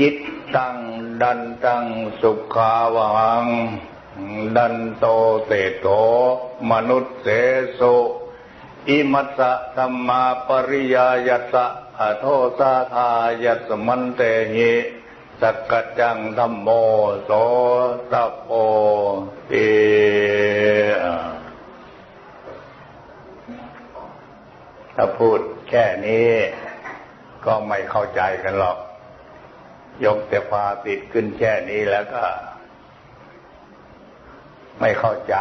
จิตตังดันตังสุขาวัง ดันโตเตโตมนุษย์เสสุอิมัสสะธรรมาปริยายัสสะอโทสาทายัสมันเตหิสักกัจจังธรรมโมโสตโปเอถ้าพูดแค่นี้ก็ไม่เข้าใจกันหรอก ยกแต่พาติดขึ้นแค่นี้แล้วก็ ไม่เข้าใจ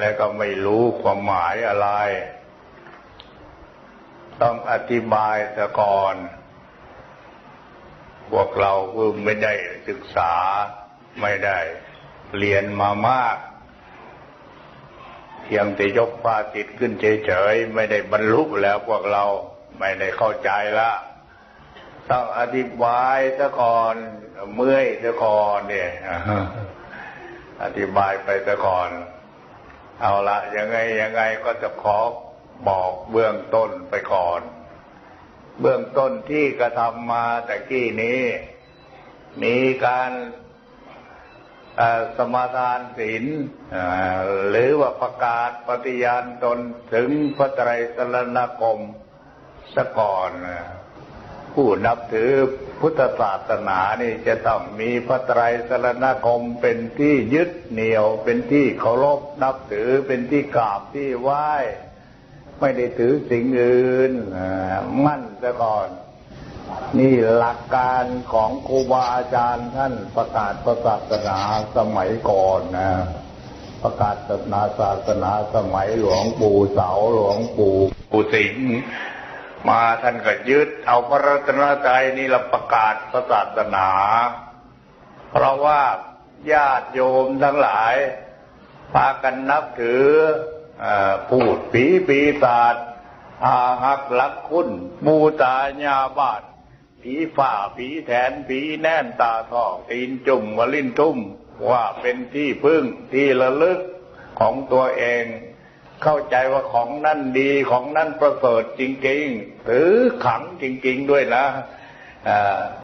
แล้วก็ไม่รู้ความหมายอะไร ต้องอธิบายซะก่อน พวกเราเพิ่งไม่ได้ศึกษาไม่ได้เรียนมามาก เพียงแต่ยกพาติดขึ้นเฉยๆ ไม่ได้บรรลุแล้วพวกเราไม่ได้เข้าใจละ ต้องอธิบายซะก่อนเมื่อยซะก่อนเนี่ยอธิบายไปซะก่อน เอาละยังไงยังไงก็จะขอบอกเบื้องต้นไปก่อน เบื้องต้นที่กระทำมาแต่กี้นี้ มีการสมาทานศีลหรือว่าประกาศปฏิญาณตนถึงพระไตรสรณคมซะก่อน ผู้นับถือพุทธศาสนานี่จะต้องมีพระไตรสรณคมเป็นที่ยึดเหนี่ยว เป็นที่เคารพนับถือเป็นที่กราบที่ไหว้ ไม่ได้ถือสิ่งอื่นมั่นซะก่อน นี่หลักการของครูบาอาจารย์ท่านประกาศศาสนาสมัยก่อนนะประกาศศาสนาศาสนาสมัยหลวงปู่เสาหลวงปู่ปู่สิงห์ มาท่านก็ยึดเอาพระรัตนตรัยนี่ละประกาศศาสนา เพราะว่าญาติโยมทั้งหลาย พากันนับถืออพูดผีปีศาจอาหักลักคุณมูตาญาบาดผีฝ่าผีแทนผีแน่นตาทองตีนจุ่มวลินทุ่มว่าเป็นที่พึ่งที่ระลึกของตัวเอง เข้าใจว่าของนั่นดีของนั่นประเสริฐจริงๆ ถือขังจริงๆด้วยนะ